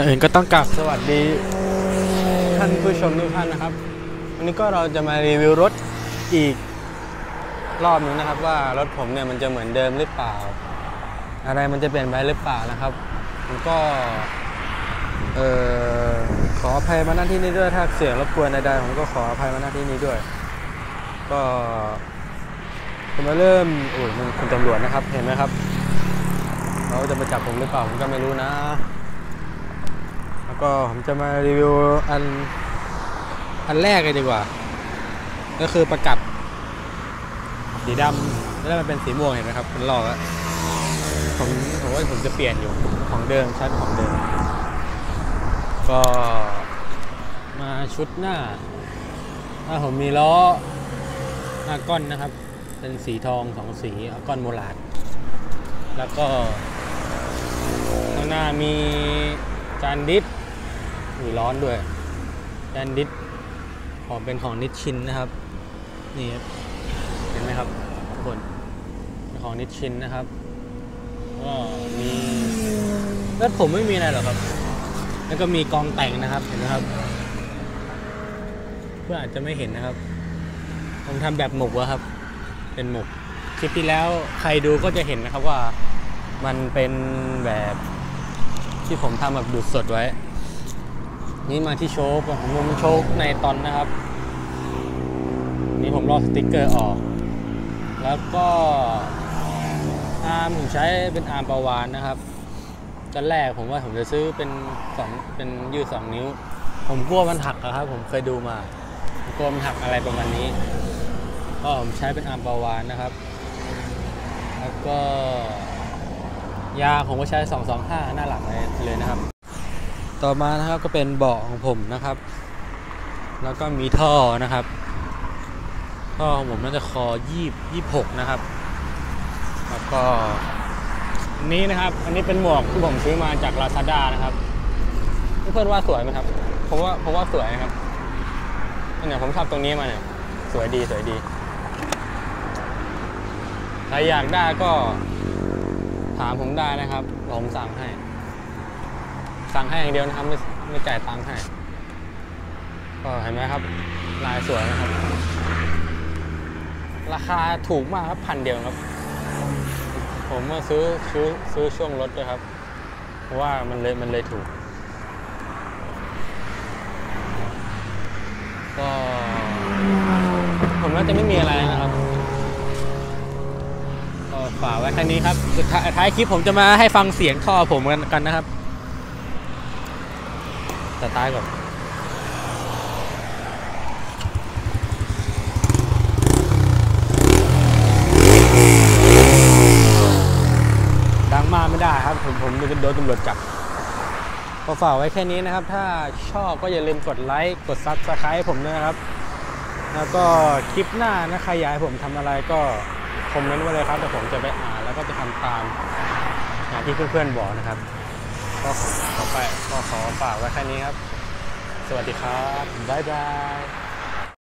ก่อนอื่นก็ต้องกลับสวัสดี ท่านผู้ชมทุกท่านนะครับ วันนี้ก็เราจะมารีวิวรถอีกรอบหนึงนะครับ ว่ารถผมเนี่ยมันจะเหมือนเดิมหรือเปล่า อะไรมันจะเปลี่ยนไปหรือเปล่านะครับผมก็เอ่อขออภัยมาณที่นี้ด้วยถ้าเสียงรบกวนใดๆผมก็ขออภัยมาณที่นี้ด้วย ก็จะมาเริ่มโอ้ยมันคุณตำรวจนะครับเห็นไหมครับเขาจะมาจับผมหรือเปล่าผมก็ไม่รู้นะ แล้วก็ผมจะมารีวิวอัน อันแรกเลยดีกว่า ก็คือประกับ สีดำแล้วมันเป็นสีม่วงเห็นไหมครับมันลอกแล้วผมผมว่าผมจะเปลี่ยนอยู่ของเดิมชั้นของเดิม ก็มาชุดหน้าถ้าผมมีล้ออาก้อนนะครับ เป็นสีทองสองสีอาก้อนโมลาด แล้วก็ข้างหน้ามี จานดิสหรือร้อนด้วย จานดิสของเป็นของนิชชินนะครับ นี่ครับเห็นไหมครับทุกคนเป็นของนิชชินนะครับ ก็มีรถผมไม่มีอะไรหรอกครับ แล้วก็มีกองแต่งนะครับ เห็นไหมครับ เพื่ออาจจะไม่เห็นนะครับ ผมทำแบบหมกวะครับ เป็นหมกคลิปที่แล้วใครดูก็จะเห็นนะครับว่ามันเป็นแบบ ที่ผมทำแบบดูดสดไว้ นี่มาที่โชคของมุมโชคในตอนนะครับ นี่ผมลอกสติกเกอร์ออก แล้วก็อาร์มผมใช้เป็นอาร์มประวานนะครับตอนแรกผมว่าผมจะซื้อเป็นสองเป็นยืดสองนิ้ว ผมกลัวมันหักอะครับ ผมเคยดูมากลัวมันหักอะไรประมาณนี้ก็ผมใช้เป็นอาร์มประวานนะครับ แล้วก็ ยาผมก็ใช้ 225 หน้าหลังเลยนะครับ ต่อมานะครับก็เป็นเบาะของผมนะครับ แล้วก็มีท่อนะครับ ท่อของผมน่าจะคอ20 26 นะครับ แล้วก็อันนี้นะครับ อันนี้เป็นหมวกที่ผมซื้อมาจาก Lazada นะครับ เพื่อนว่าสวยไหมครับผมว่าผมว่าสวยนะครับเนี่ยผมชอบตรงนี้มาเนี่ยสวยดีสวยดี ใครอยากได้ก็ ถามผมได้นะครับผมสั่งให้ สั่งให้อย่างเดียวนะครับ ไม่ไม่จ่ายตังค์ให้ ก็เห็นไหมครับ ลายสวยนะครับ ราคาถูกมากครับพันเดียวครับ ผมมาซื้อซื้อซื้อช่วงลดด้วยครับ เพราะว่ามันเลยมันเลยถูก ก็ ผมน่าจะไม่มีอะไรนะครับ ฝากไว้แค่นี้ครับสุดท้ายท้ายคลิปผมจะมาให้ฟังเสียงท่อผมกันกันนะครับสตาร์ทก่อนดังมากไม่ได้ครับ ผมผมจะโดนตำรวจจับก็ฝากไว้แค่นี้นะครับ ถ้าชอบก็อย่าลืมกดไลค์กดซับสไครต์ผมด้วยนะครับ แล้วก็คลิปหน้านะใครอยากให้ผมทำอะไรก็ คอมเมนต์ไว้เลยครับเดี๋ยวผมจะไปอ่านแล้วก็จะทำตามงานที่เพื่อนๆบอกนะครับ ก็ขอไปก็ขอฝากไว้แค่นี้ครับ สวัสดีครับ บ๊ายบาย